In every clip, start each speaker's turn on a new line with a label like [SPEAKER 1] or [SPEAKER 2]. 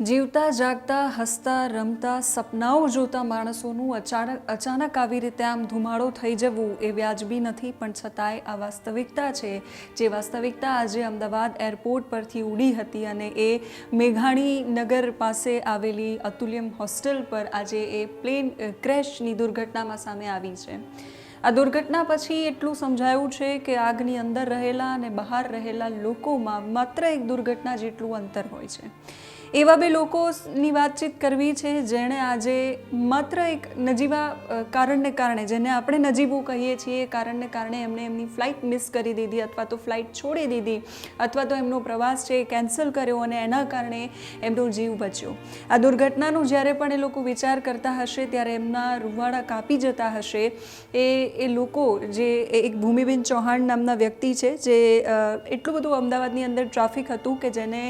[SPEAKER 1] જીવતા, જાગતા, હસતા, રમતા, સપનાઓ જોતા માણસોનું અચાનક અચાનક આવી રીતે આમ ધુમાડો થઈ જવું એ વ્યાજબી નથી, પણ છતાંય આ વાસ્તવિકતા છે. જે વાસ્તવિકતા આજે અમદાવાદ એરપોર્ટ પરથી ઉડી હતી અને એ મેઘાણી નગર પાસે આવેલી અતુલ્યમ હોસ્ટેલ પર આજે એ પ્લેન ક્રેશની દુર્ઘટનામાં સામે આવી છે. આ દુર્ઘટના પછી એટલું સમજાયું છે કે આગની અંદર રહેલા અને બહાર રહેલા લોકોમાં માત્ર એક દુર્ઘટના જેટલું અંતર હોય છે. એવા બે લોકોની વાતચીત કરવી છે જેણે આજે માત્ર એક નજીવા કારણને કારણે, જેને આપણે નજીવું કહીએ છીએ, કારણને કારણે એમણે એમની ફ્લાઇટ મિસ કરી દીધી અથવા તો ફ્લાઇટ છોડી દીધી અથવા તો એમનો પ્રવાસ છે એ કેન્સલ કર્યો અને એના કારણે એમનો જીવ બચ્યો. આ દુર્ઘટનાનું જ્યારે પણ એ લોકો વિચાર કરતા હશે, ત્યારે એમના રૂવાડા કાપી જતા હશે. એ એ લોકો જે એક ભૂમિબેન ચૌહાણ નામના વ્યક્તિ છે, જે એટલું બધું અમદાવાદની અંદર ટ્રાફિક હતું કે જેને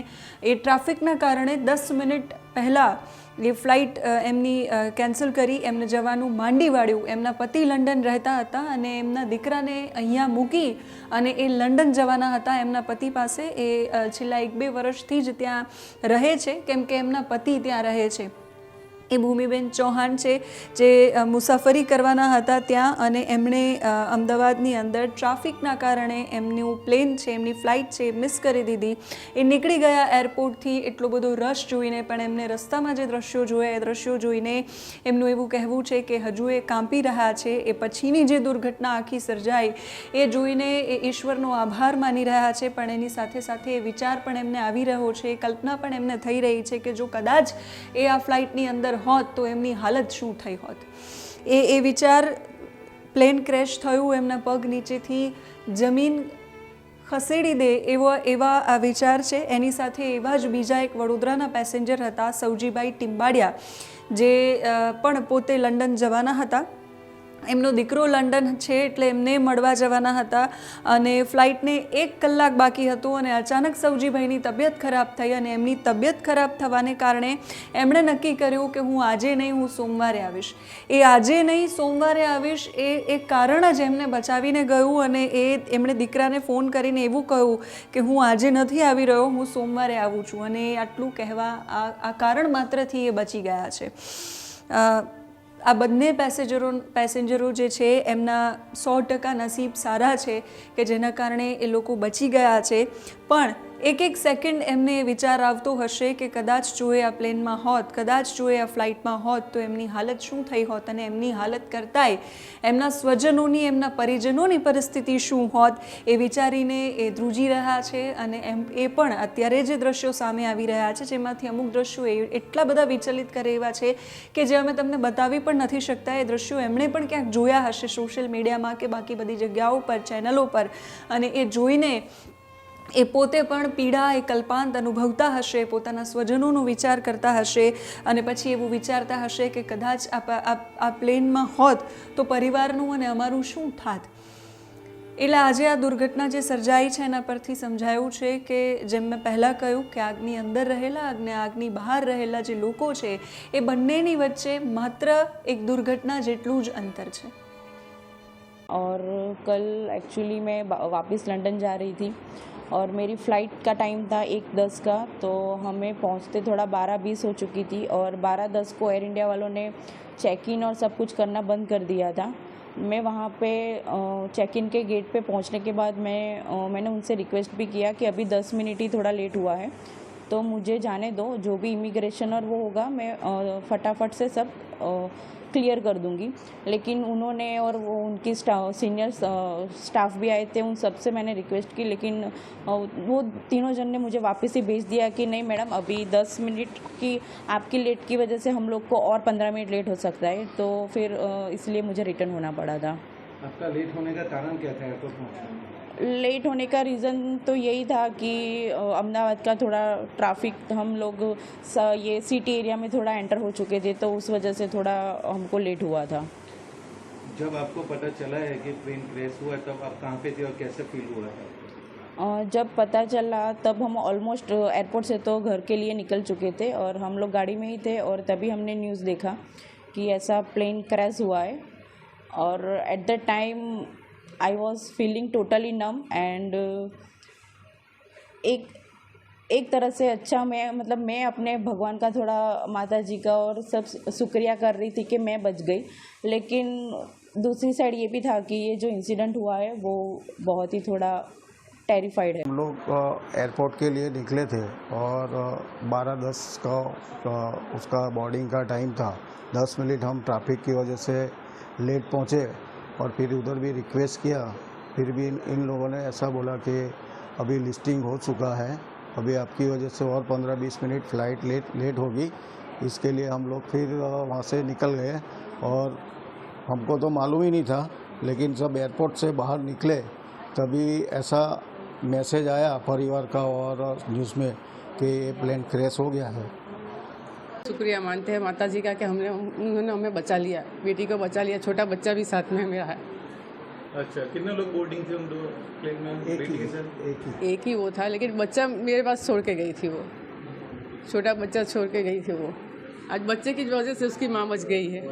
[SPEAKER 1] એ ટ્રાફિકના કારણે દસ મિનિટ પહેલાં એ ફ્લાઇટ એમની કેન્સલ કરી, એમને જવાનું માંડી વાળ્યું. એમના પતિ લંડન રહેતા હતા અને એમના દીકરાને અહીંયા મૂકી અને એ લંડન જવાના હતા. એમના પતિ પાસે એ છેલ્લા એક બે વર્ષથી જ ત્યાં રહે છે, કેમ કે એમના પતિ ત્યાં રહે છે. એ ભૂમિબેન ચૌહાણ છે, જે મુસાફરી કરવાના હતા ત્યાં અને એમણે અમદાવાદની અંદર ટ્રાફિકના કારણે એમનું પ્લેન છે, એમની ફ્લાઇટ છે મિસ કરી દીધી. એ નીકળી ગયા એરપોર્ટથી, એટલો બધો રશ જોઈને પણ એમને રસ્તામાં જે દ્રશ્યો જોયા, એ દ્રશ્યો જોઈને એમનું એવું કહેવું છે કે હજુ એ કાંપી રહ્યા છે, એ પછીની જે દુર્ઘટના આખી સર્જાઈ એ જોઈને એ ઈશ્વરનો આભાર માની રહ્યા છે, પણ એની સાથે સાથે એ વિચાર પણ એમને આવી રહ્યો છે, કલ્પના પણ એમને થઈ રહી છે કે જો કદાચ એ આ ફ્લાઇટની અંદર હોત તો એમની હાલત શું થઈ હોત? એ એ વિચાર પ્લેન ક્રેશ થયું એમના પગ નીચેથી જમીન ખસેડી દે એવો, એવા આ વિચાર છે. એની સાથે એવા જ બીજા એક વડોદરાના પેસેન્જર હતા સૌજીભાઈ ટિંબાડિયા, જે પણ પોતે લંડન જવાના હતા. એમનો દીકરો લંડન છે એટલે એમને મળવા જવાના હતા અને ફ્લાઇટને એક કલાક બાકી હતું અને અચાનક સૌજીભાઈની તબિયત ખરાબ થઈ અને એમની તબિયત ખરાબ થવાને કારણે એમણે નક્કી કર્યું કે હું આજે નહીં, હું સોમવારે આવીશ. એ આજે નહીં, સોમવારે આવીશ એ એક કારણ જ એમને બચાવીને ગયું અને એ એમણે દીકરાને ફોન કરીને એવું કહ્યું કે હું આજે નથી આવી રહ્યો, હું સોમવારે આવું છું અને આટલું કહેવા આ કારણ માત્રથી એ બચી ગયા છે. આ બંને પેસેન્જરો પેસેન્જરો જે છે, એમના સો ટકા નસીબ સારા છે કે જેના કારણે એ લોકો બચી ગયા છે. પણ એક એક સેકન્ડ એમને વિચાર આવતો હશે કે કદાચ જો એ આ પ્લેનમાં હોત, કદાચ જો એ આ ફ્લાઇટમાં હોત, તો એમની હાલત શું થઈ હોત અને એમની હાલત કરતાંય એમના સ્વજનોની, એમના પરિજનોની પરિસ્થિતિ શું હોત એ વિચારીને એ ધ્રુજી રહ્યા છે અને એમ, એ પણ અત્યારે જે દ્રશ્યો સામે આવી રહ્યા છે, જેમાંથી અમુક દ્રશ્યો એ એટલા બધા વિચલિત કરે એવા છે કે જે અમે તમને બતાવી પણ નથી શકતા. એ દ્રશ્યો એમણે પણ ક્યાંક જોયા હશે સોશિયલ મીડિયામાં કે બાકી બધી જગ્યાઓ પર, ચેનલો પર અને એ જોઈને એ પોતે પણ પીડા એ કલ્પાંત અનુભવતા હશે પોતાના સ્વજનોનો વિચાર કરતા હશે અને પછી એવું વિચારતા હશે કે કદાચ આ પ- આ આ પ્લેનમાં હોત તો પરિવારનું અને અમારું શું થાત એટલે આજે આ દુર્ઘટના જે સર્જાઈ છે એના પરથી સમજાયું છે કે જેમ મેં પહેલાં કહ્યું કે આગની અંદર રહેલા અને આગની બહાર રહેલા જે લોકો છે એ બંનેની વચ્ચે માત્ર એક દુર્ઘટના જેટલું જ અંતર છે
[SPEAKER 2] और कल एक्चुअली मैं वा- वापस लंदन जा रही थी और मेरी फ़्लाइट का टाइम था एक दस का तो हमें पहुँचते थोड़ा बारह बीस हो चुकी थी और बारह दस को एयर इंडिया वालों ने चेक इन और सब कुछ करना बंद कर दिया था। मैं वहाँ पे चेक इन के गेट पे पहुँचने के बाद मैं मैंने उनसे रिक्वेस्ट भी किया कि अभी दस मिनट ही थोड़ा लेट हुआ है तो मुझे जाने दो, जो भी इमिग्रेशन और वो होगा, मैं फटाफट से सब क्लियर कर दूँगी। लेकिन उन्होंने और वो उनकी सीनियर स्टाफ भी आए थे, उन सबसे मैंने रिक्वेस्ट की, लेकिन वो तीनों जन ने मुझे वापस ही भेज दिया कि नहीं मैडम, अभी दस मिनट की, आपकी लेट की वजह से हम लोग को और पंद्रह मिनट लेट हो सकता है। तो फिर इसलिए मुझे रिटर्न होना पड़ा था।
[SPEAKER 3] आपका लेट होने का कारण क्या था? एयरपोर्ट पहुँचने
[SPEAKER 2] लेट होने का रीज़न तो यही था कि अहमदाबाद का थोड़ा ट्रैफ़िक हम लोग ये सिटी एरिया में थोड़ा एंटर हो चुके थे तो उस वजह से थोड़ा हमको लेट हुआ था।
[SPEAKER 3] जब आपको पता चला है कि ट्रेन क्रैश हुआ है, तब आप कहाँ पे थे और कैसे फील हुआ
[SPEAKER 2] अ, जब पता चला तब हम ऑलमोस्ट एयरपोर्ट से तो घर के लिए निकल चुके थे और हम लोग गाड़ी में ही थे और तभी हमने न्यूज़ देखा कि ऐसा प्लेन क्रैश हुआ है। और at the time I was feeling totally numb and एक एक तरह से अच्छा मैं मतलब मैं अपने भगवान का थोड़ा माता जी का और सब शुक्रिया कर रही थी कि मैं बच गई। लेकिन दूसरी साइड ये भी था कि ये जो इंसिडेंट हुआ है, वो बहुत ही थोड़ा टेरिफाइड है।
[SPEAKER 4] हम लोग एयरपोर्ट के लिए निकले थे और बारह दस का उसका बोर्डिंग का टाइम था। दस मिनट हम ट्रैफ़िक की वजह से लेट पहुँचे। और फिर उधर भी रिक्वेस्ट किया। फिर भी इन, इन लोगों ने ऐसा बोला कि अभी लिस्टिंग हो चुका है। अभी आपकी वजह से और पंद्रह बीस मिनट फ़्लाइट लेट लेट होगी। इसके लिए हम लोग फिर वहाँ से निकल गए और हमको तो मालूम ही नहीं था लेकिन जब एयरपोर्ट से बाहर निकले तभी ऐसा मैसेज आया परिवार का और न्यूज़ में कि ये प्लेन क्रैश हो गया है।
[SPEAKER 5] शुक्रिया मानते हैं माता जी का कि हमने उन्होंने हमें बचा लिया बेटी को बचा लिया छोटा बच्चा भी साथ में मेरा है।
[SPEAKER 3] अच्छा कितने लोग बोर्डिंग थे उन दो प्लेन में?
[SPEAKER 4] एक ही एक ही।
[SPEAKER 5] एक ही वो था लेकिन बच्चा मेरे पास छोड़ के गई थी वो। छोटा बच्चा छोड़ के गई थी वो। आज बच्चे की वजह से उसकी माँ बच गई है।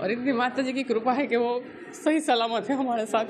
[SPEAKER 5] और इतनी माता जी की कृपा है कि वो सही सलामत है हमारे साथ।